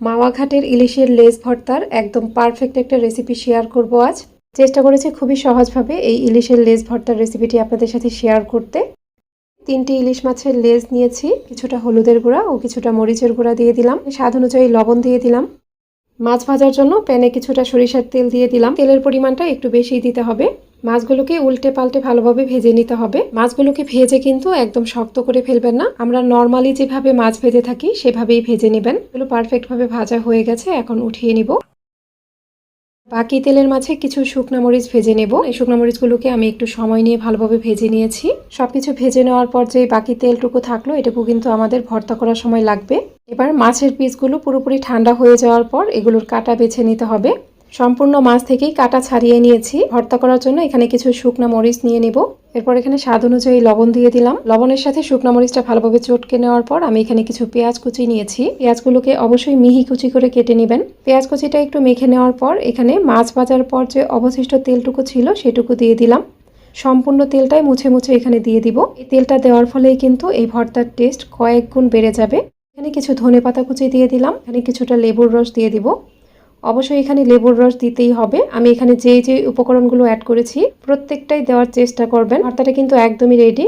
মাওয়া ঘাটের ইলিশের লেজ ভর্তার একদম পারফেক্ট একটা রেসিপি শেয়ার করব আজ। চেষ্টা করেছি খুবই সহজভাবে এই ইলিশের লেস ভর্তার রেসিপিটি আপনাদের সাথে শেয়ার করতে। তিনটি ইলিশ মাছের লেজ নিয়েছি, কিছুটা হলুদের গুঁড়া ও কিছুটা মরিচের গুঁড়া দিয়ে দিলাম। স্বাদ অনুযায়ী লবণ দিয়ে দিলাম। মাছ ভাজার জন্য প্যানে কিছুটা সরিষার তেল দিয়ে দিলাম। তেলের পরিমাণটা একটু বেশি দিতে হবে। মাছগুলোকে উল্টে পাল্টে ভালোভাবে ভেজে নিতে হবে। মাছগুলোকে ভেজে কিন্তু একদম শক্ত করে ফেলবেন না। আমরা নর্মালি যেভাবে মাছ ভেজে থাকি, সেভাবেই ভেজে নেবেন। এগুলো পারফেক্টভাবে ভাজা হয়ে গেছে, এখন উঠিয়ে নিব। বাকি তেলের মাঝে কিছু শুকনা মরিচ ভেজে নেব। এই শুকনা মরিচগুলোকে আমি একটু সময় নিয়ে ভালোভাবে ভেজে নিয়েছি। সবকিছু ভেজে নেওয়ার পর যে বাকি তেলটুকু থাকল, এটুকু কিন্তু আমাদের ভর্তা করার সময় লাগবে। এবার মাছের পিসগুলো পুরোপুরি ঠান্ডা হয়ে যাওয়ার পর এগুলোর কাটা বেছে নিতে হবে। সম্পূর্ণ মাছ থেকেই কাটা ছাড়িয়ে নিয়েছি। ভর্তা করার জন্য এখানে কিছু শুকনা মরিচ নিয়ে নিব। এরপর এখানে স্বাদ অনুযায়ী লবণ দিয়ে দিলাম। লবণের সাথে শুকনা মরিচটা ভালোভাবে চটকে নেওয়ার পর আমি এখানে কিছু পেঁয়াজ কুচি নিয়েছি। পেঁয়াজগুলোকে অবশ্যই মিহি কুচি করে কেটে নেবেন। পেঁয়াজ কুচিটা একটু মেখে নেওয়ার পর এখানে মাছ ভাজার পর যে অবশিষ্ট তেলটুকু ছিল সেটুকু দিয়ে দিলাম। সম্পূর্ণ তেলটাই মুছে মুছে এখানে দিয়ে দিব। এই তেলটা দেওয়ার ফলেই কিন্তু এই ভর্তার টেস্ট কয়েক গুণ বেড়ে যাবে। এখানে কিছু ধনে পাতা কুচি দিয়ে দিলাম। এখানে কিছুটা লেবুর রস দিয়ে দিব। অবশ্যই এখানে লেবুর রস দিতেই হবে। আমি এখানে যে যে উপকরণগুলো অ্যাড করেছি, প্রত্যেকটাই দেওয়ার চেষ্টা করবেন। ভর্তাটা কিন্তু একদমই রেডি